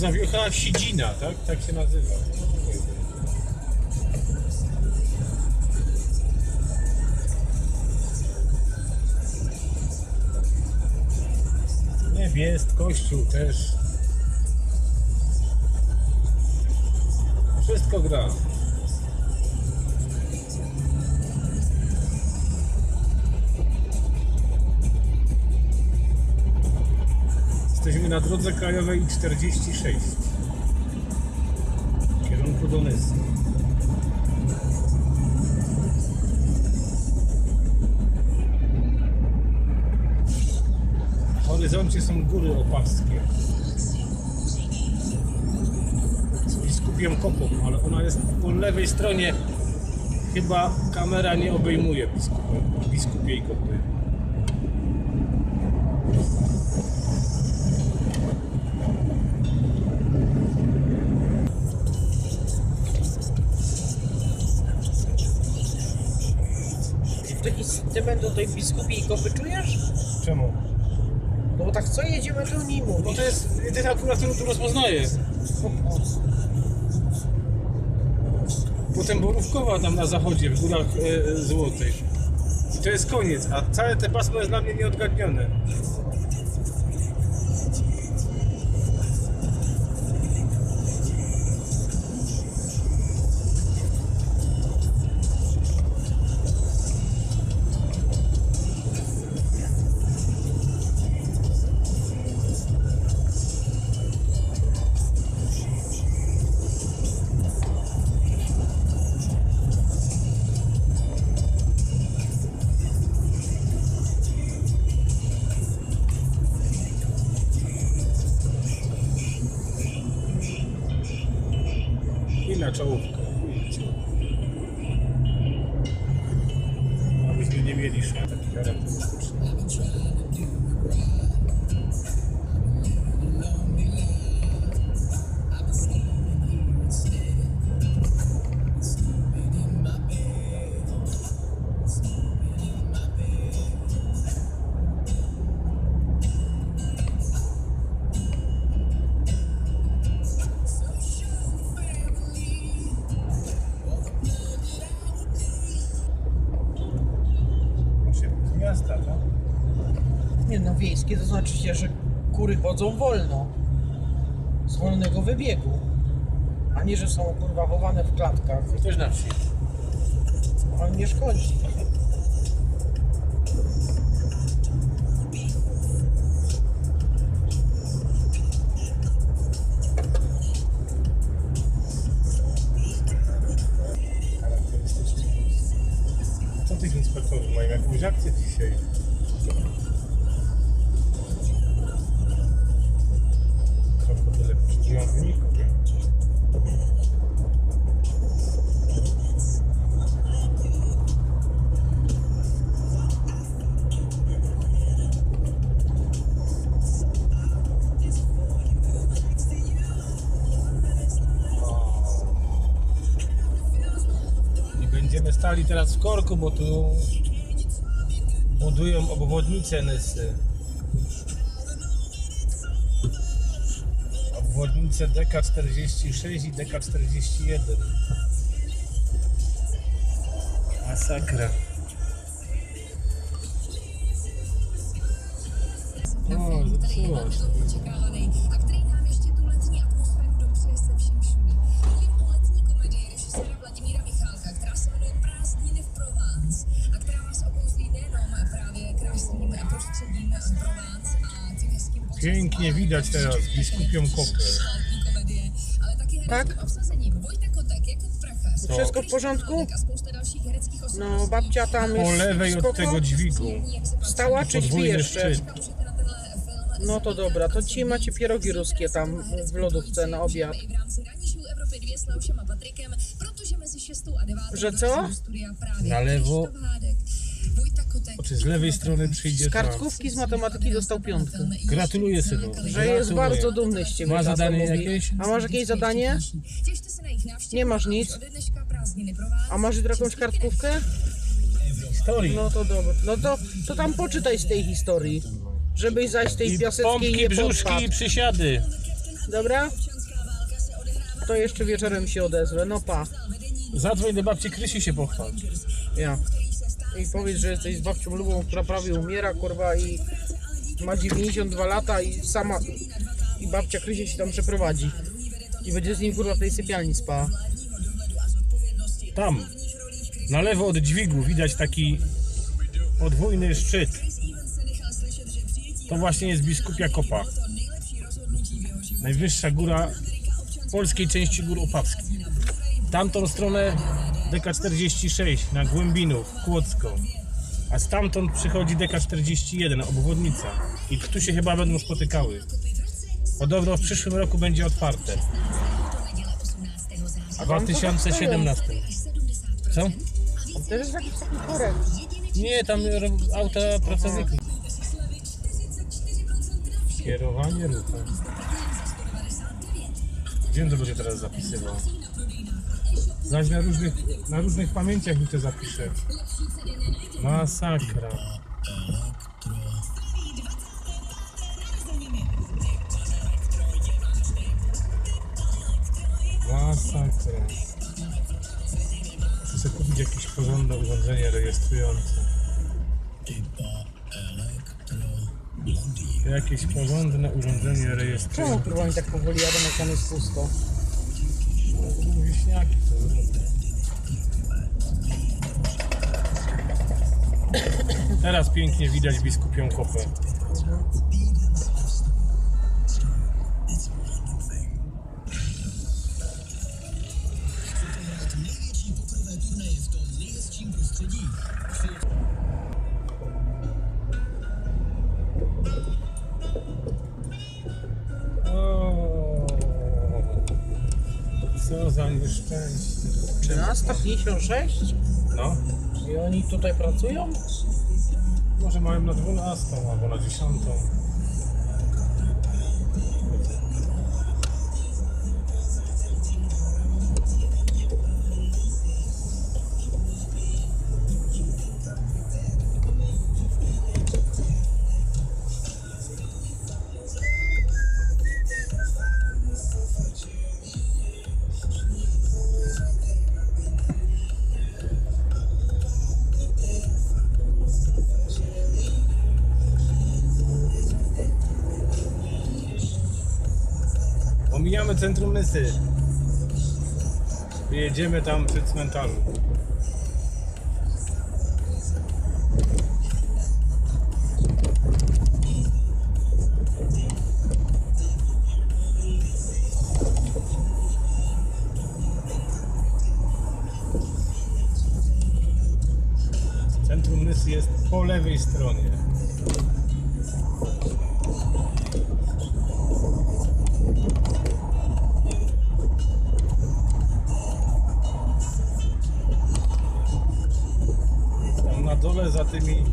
za wiocha? Sidzina, tak? Tak się nazywa. Nie, jest kościół też. Wszystko gra. Jesteśmy na drodze krajowej 46 w kierunku do Nysy. W horyzoncie są góry opaskie. Z biskupią kopą, ale ona jest po lewej stronie. Chyba kamera nie obejmuje biskupiej kopy. Taki sentyment do tej biskupiej kopy czujesz? Czemu? No bo tak co jedziemy do nim No to jest jedyna góra, którą tu rozpoznaję. Potem Borówkowa tam na zachodzie, w Górach e, Złotych. I to jest koniec, a całe te pasmo jest dla mnie nieodgadnione. Miasta, tak? Nie no, wiejskie to znaczy się, że kury chodzą wolno. Z wolnego wybiegu. A nie, że są kurwa chowane w klatkach. To też na wsi. Ale nie szkodzi. Tych inspektorów mają? Jakąś akcję dzisiaj? Krokodyle poszukują wyników. Będziemy stali teraz w korku, bo tu budują obwodnicę Nysy. Obwodnicę DK46 i DK41. Masakra. O, zepsuło się. Pięknie widać teraz biskupią kopę. Tak? Co? Wszystko w porządku? No, babcia tam Po jest lewej od tego dźwigu. Wstała czy śpi Podwójny jeszcze? szczyt. No to dobra, to dzisiaj macie pierogi ruskie tam w lodówce na obiad. I v rámci ranní show Evropy 2 s Leošem a Patrikem, protože mezi 6 a 9 Że co? Na lewo. Czy z lewej strony przyjdzie Z kartkówki z matematyki dostał piątkę. Gratuluję synu. Że jest Gratuluję. bardzo dumny z ciebie. Ma tato zadanie mówi. jakieś? A masz jakieś zadanie? Nie masz nic. A masz jutro jakąś kartkówkę? Historii. No to dobra. No to, to tam poczytaj z tej historii. Żebyś zaś tej I piaseckiej pompki, nie brzuszki podpadł. i przysiady. Dobra? To jeszcze wieczorem się odezwę. No pa. Zadzwoń do babci Krysi się pochwal. Ja. I powiedz, że jesteś z babcią Lubą, która prawie umiera, kurwa, i ma 92 lata i sama... I babcia Krysia się tam przeprowadzi. I będzie z nim, kurwa, w tej sypialni spała. Tam, na lewo od dźwigu widać taki podwójny szczyt. To właśnie jest biskupia Kopa. Najwyższa góra polskiej części gór opawskich. Tamtą stronę DK46 na Głębinów, Kłodzką. A stamtąd przychodzi DK41, obwodnica. I tu się chyba będą spotykały. Podobno w przyszłym roku będzie otwarte. W 2017. Co? Tam też jest jakiś taki korek. Nie, tam ro- auta pracowników. Kierowanie ruchem. Gdzie to będzie teraz zapisywał? Zaś na różnych, na różnych pamięciach mi to zapiszę. Masakra. Masakra. Chcę sobie kupić jakieś porządne urządzenie rejestrujące. Jakieś porządne urządzenie Czemu rejestrujące. kurwa oni tak powoli jadą, jak tam jest pusto? Wieśniaki to. Teraz pięknie widać biskupią kopę. 13.56? No, I oni tutaj pracują? może mają na 12 albo na 10. Omijamy centrum Mysy. Jedziemy tam przy cmentarzu. Centrum Mysy jest po lewej stronie. Tymi,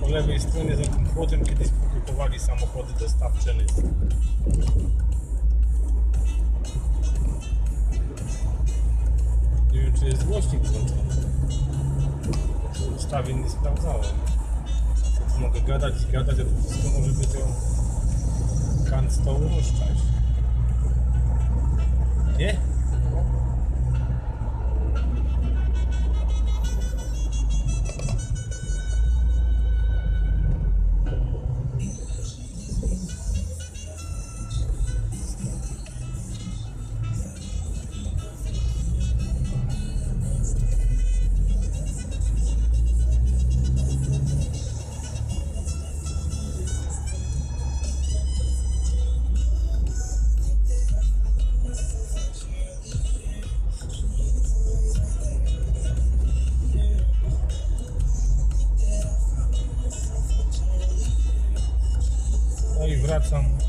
po lewej stronie, za tym płotem kiedyś kupowali samochody dostawcze. Nie wiem, czy jest głośnik włączony. W ustawień nie sprawdzałem. Co tu mogę gadać i gadać, a to wszystko może być o kant stołu. No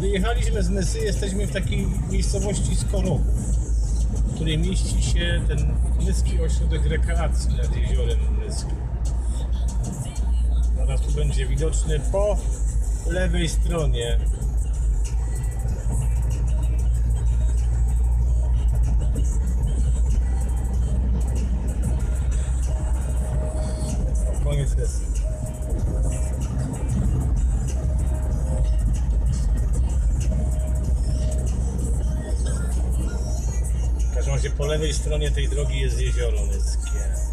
Wyjechaliśmy z Nysy, jesteśmy w takiej miejscowości Skorochów, w której mieści się ten Nyski Ośrodek Rekreacji nad jeziorem Nyskim. Zaraz tu będzie widoczny po lewej stronie. Koniec Nysy. Razie po lewej stronie tej drogi jest jezioro Nyskie.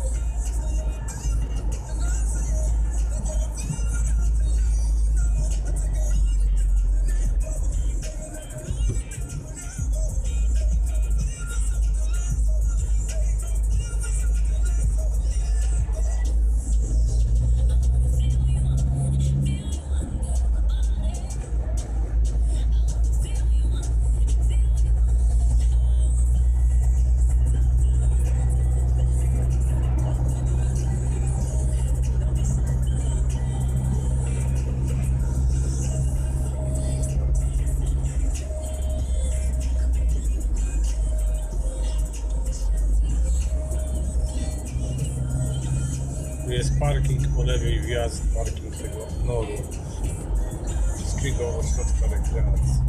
Parking po lewej, wjazd, parking tego noru. Wszystkiego ośrodka rekreacji.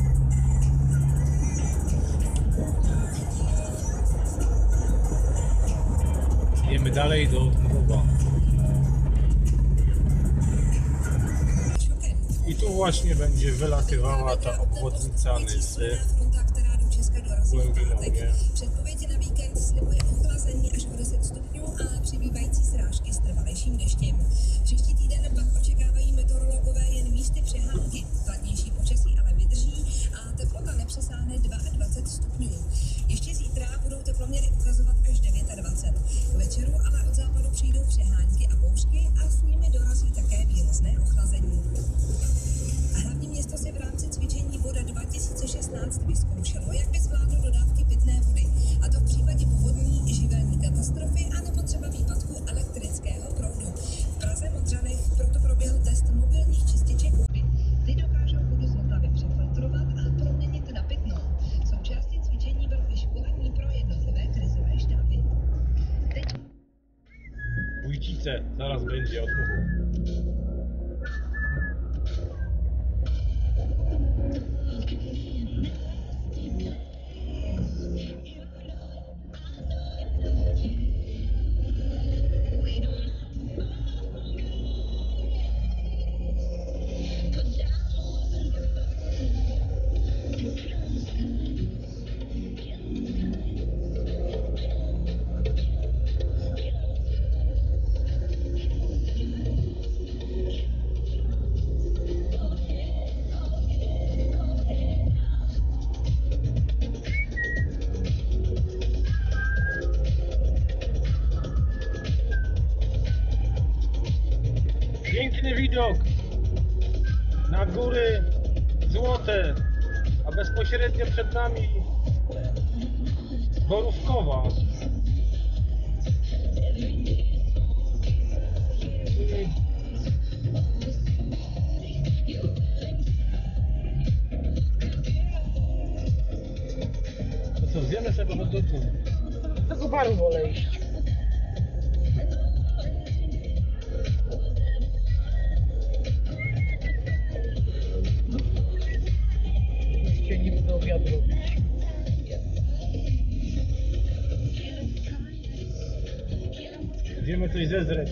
Idziemy dalej do Dmrowa. I tu właśnie będzie wylatywała ta obwodnica Nysy. Głębiną, nie? Zaraz Piękny widok na góry złote, a bezpośrednio przed nami Borówkowa. Zjemy sobie do domu. Do tego baru wolę iść. to izazreć.